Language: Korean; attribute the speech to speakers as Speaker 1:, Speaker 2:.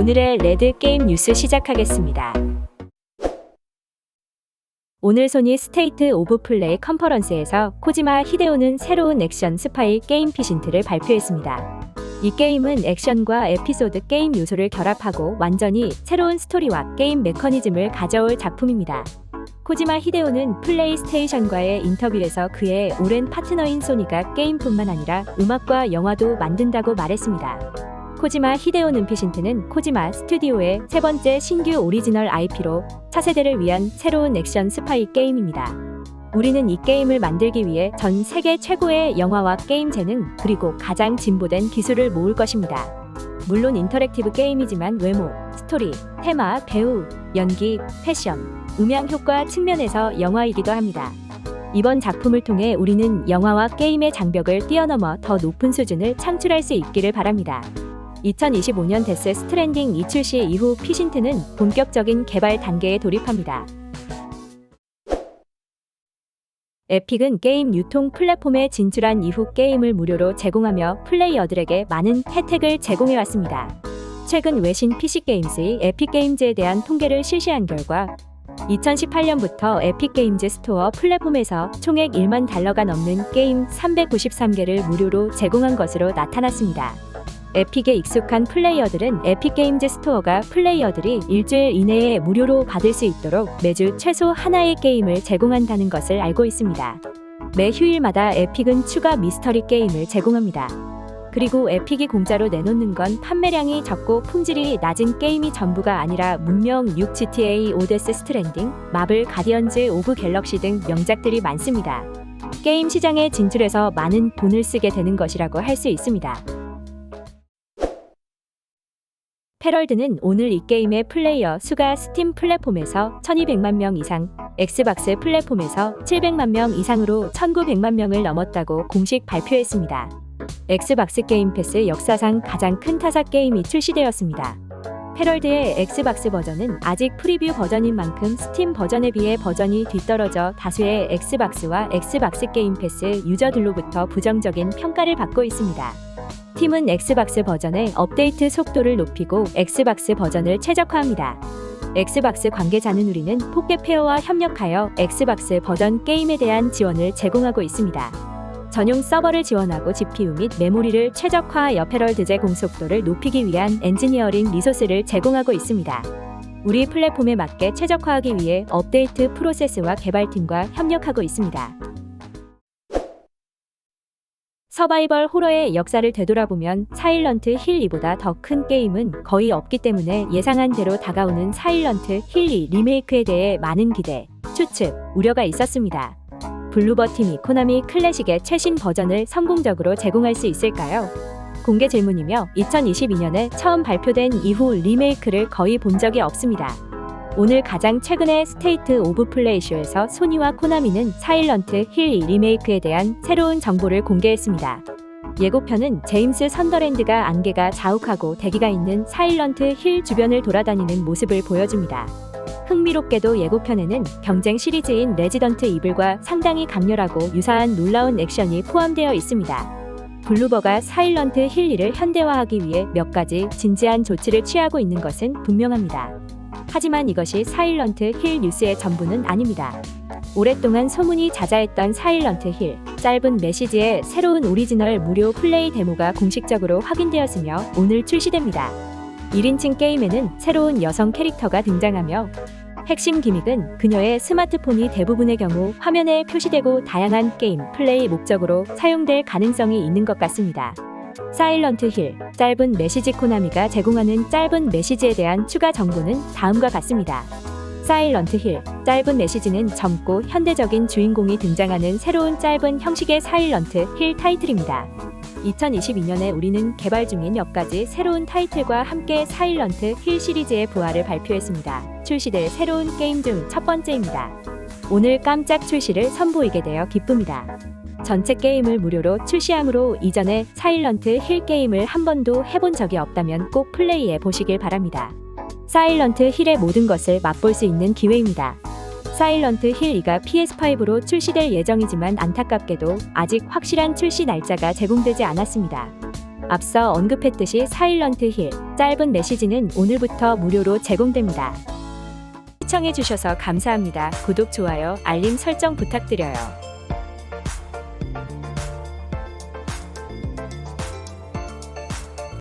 Speaker 1: 오늘의 레드 게임 뉴스 시작하겠습니다. 오늘 소니 스테이트 오브 플레이 컨퍼런스에서 코지마 히데오는 새로운 액션 스파이 게임 피신트를 발표했습니다. 이 게임은 액션과 에피소드 게임 요소를 결합하고 완전히 새로운 스토리와 게임 메커니즘을 가져올 작품입니다. 코지마 히데오는 플레이스테이션과의 인터뷰에서 그의 오랜 파트너인 소니가 게임뿐만 아니라 음악과 영화도 만든다고 말했습니다. 코지마 히데오는 피신트는 코지마 스튜디오의 세 번째 신규 오리지널 IP로 차세대를 위한 새로운 액션 스파이 게임입니다. 우리는 이 게임을 만들기 위해 전 세계 최고의 영화와 게임 재능 그리고 가장 진보된 기술을 모을 것입니다. 물론 인터랙티브 게임이지만 외모, 스토리, 테마, 배우, 연기, 패션, 음향 효과 측면에서 영화이기도 합니다. 이번 작품을 통해 우리는 영화와 게임의 장벽을 뛰어넘어 더 높은 수준을 창출할 수 있기를 바랍니다. 2025년 데스 스트랜딩 2 출시 이후 피신트는 본격적인 개발 단계에 돌입합니다. 에픽은 게임 유통 플랫폼에 진출한 이후 게임을 무료로 제공하며 플레이어들에게 많은 혜택을 제공해왔습니다. 최근 외신 PC게임스의 에픽게임즈에 대한 통계를 실시한 결과 2018년부터 에픽게임즈 스토어 플랫폼에서 총액 1만 달러가 넘는 게임 393개를 무료로 제공한 것으로 나타났습니다. 에픽에 익숙한 플레이어들은 에픽게임즈 스토어가 플레이어들이 일주일 이내에 무료로 받을 수 있도록 매주 최소 하나의 게임을 제공한다는 것을 알고 있습니다. 매 휴일마다 에픽은 추가 미스터리 게임을 제공합니다. 그리고 에픽이 공짜로 내놓는 건 판매량이 적고 품질이 낮은 게임이 전부가 아니라 문명 6 GTA 오데스 스트랜딩, 마블 가디언즈 오브 갤럭시 등 명작들이 많습니다. 게임 시장에 진출해서 많은 돈을 쓰게 되는 것이라고 할 수 있습니다. 패럴드는 오늘 이 게임의 플레이어 수가 스팀 플랫폼에서 1200만 명 이상, 엑스박스 플랫폼에서 700만 명 이상으로 1900만 명을 넘었다고 공식 발표했습니다. 엑스박스 게임 패스 역사상 가장 큰 타사 게임이 출시되었습니다. 패럴드의 엑스박스 버전은 아직 프리뷰 버전인 만큼 스팀 버전에 비해 버전이 뒤떨어져 다수의 엑스박스와 엑스박스 게임 패스 유저들로부터 부정적인 평가를 받고 있습니다. 팀은 엑스박스 버전의 업데이트 속도를 높이고 엑스박스 버전을 최적화합니다. 엑스박스 관계자는 우리는 포켓페어와 협력하여 엑스박스 버전 게임에 대한 지원을 제공하고 있습니다. 전용 서버를 지원하고 GPU 및 메모리를 최적화하여 패럴드제 공속도를 높이기 위한 엔지니어링 리소스를 제공하고 있습니다. 우리 플랫폼에 맞게 최적화하기 위해 업데이트 프로세스와 개발팀과 협력하고 있습니다. 서바이벌 호러의 역사를 되돌아보면 사일런트 힐 2보다 더 큰 게임은 거의 없기 때문에 예상한 대로 다가오는 사일런트 힐2 리메이크에 대해 많은 기대, 추측, 우려가 있었습니다. 블루버 팀이 코나미 클래식의 최신 버전을 성공적으로 제공할 수 있을까요? 공개 질문이며 2022년에 처음 발표된 이후 리메이크를 거의 본 적이 없습니다. 오늘 가장 최근의 스테이트 오브 플레이 쇼에서 소니와 코나미는 사일런트 힐2 리메이크에 대한 새로운 정보를 공개했습니다. 예고편은 제임스 선더랜드가 안개가 자욱하고 대기가 있는 사일런트 힐 주변을 돌아다니는 모습을 보여줍니다. 흥미롭게도 예고편에는 경쟁 시리즈인 레지던트 이블과 상당히 강렬하고 유사한 놀라운 액션이 포함되어 있습니다. 블루버가 사일런트 힐 2를 현대화하기 위해 몇 가지 진지한 조치를 취하고 있는 것은 분명합니다. 하지만 이것이 사일런트 힐 뉴스의 전부는 아닙니다. 오랫동안 소문이 자자했던 사일런트 힐, 짧은 메시지의 새로운 오리지널 무료 플레이 데모가 공식적으로 확인되었으며 오늘 출시됩니다. 1인칭 게임에는 새로운 여성 캐릭터가 등장하며 핵심 기믹은 그녀의 스마트폰이 대부분의 경우 화면에 표시되고 다양한 게임 플레이 목적으로 사용될 가능성이 있는 것 같습니다. 사일런트 힐, 짧은 메시지 코나미가 제공하는 짧은 메시지에 대한 추가 정보는 다음과 같습니다. 사일런트 힐, 짧은 메시지는 젊고 현대적인 주인공이 등장하는 새로운 짧은 형식의 사일런트 힐 타이틀입니다. 2022년에 우리는 개발 중인 몇 가지 새로운 타이틀과 함께 사일런트 힐 시리즈의 부활을 발표했습니다. 출시될 새로운 게임 중 첫 번째입니다. 오늘 깜짝 출시를 선보이게 되어 기쁩니다. 전체 게임을 무료로 출시함으로 이전에 사일런트 힐 게임을 한 번도 해본 적이 없다면 꼭 플레이해 보시길 바랍니다. 사일런트 힐의 모든 것을 맛볼 수 있는 기회입니다. 사일런트 힐 2가 PS5로 출시될 예정이지만 안타깝게도 아직 확실한 출시 날짜가 제공되지 않았습니다. 앞서 언급했듯이 사일런트 힐 짧은 메시지는 오늘부터 무료로 제공됩니다. 시청해주셔서 감사합니다. 구독, 좋아요, 알림 설정 부탁드려요.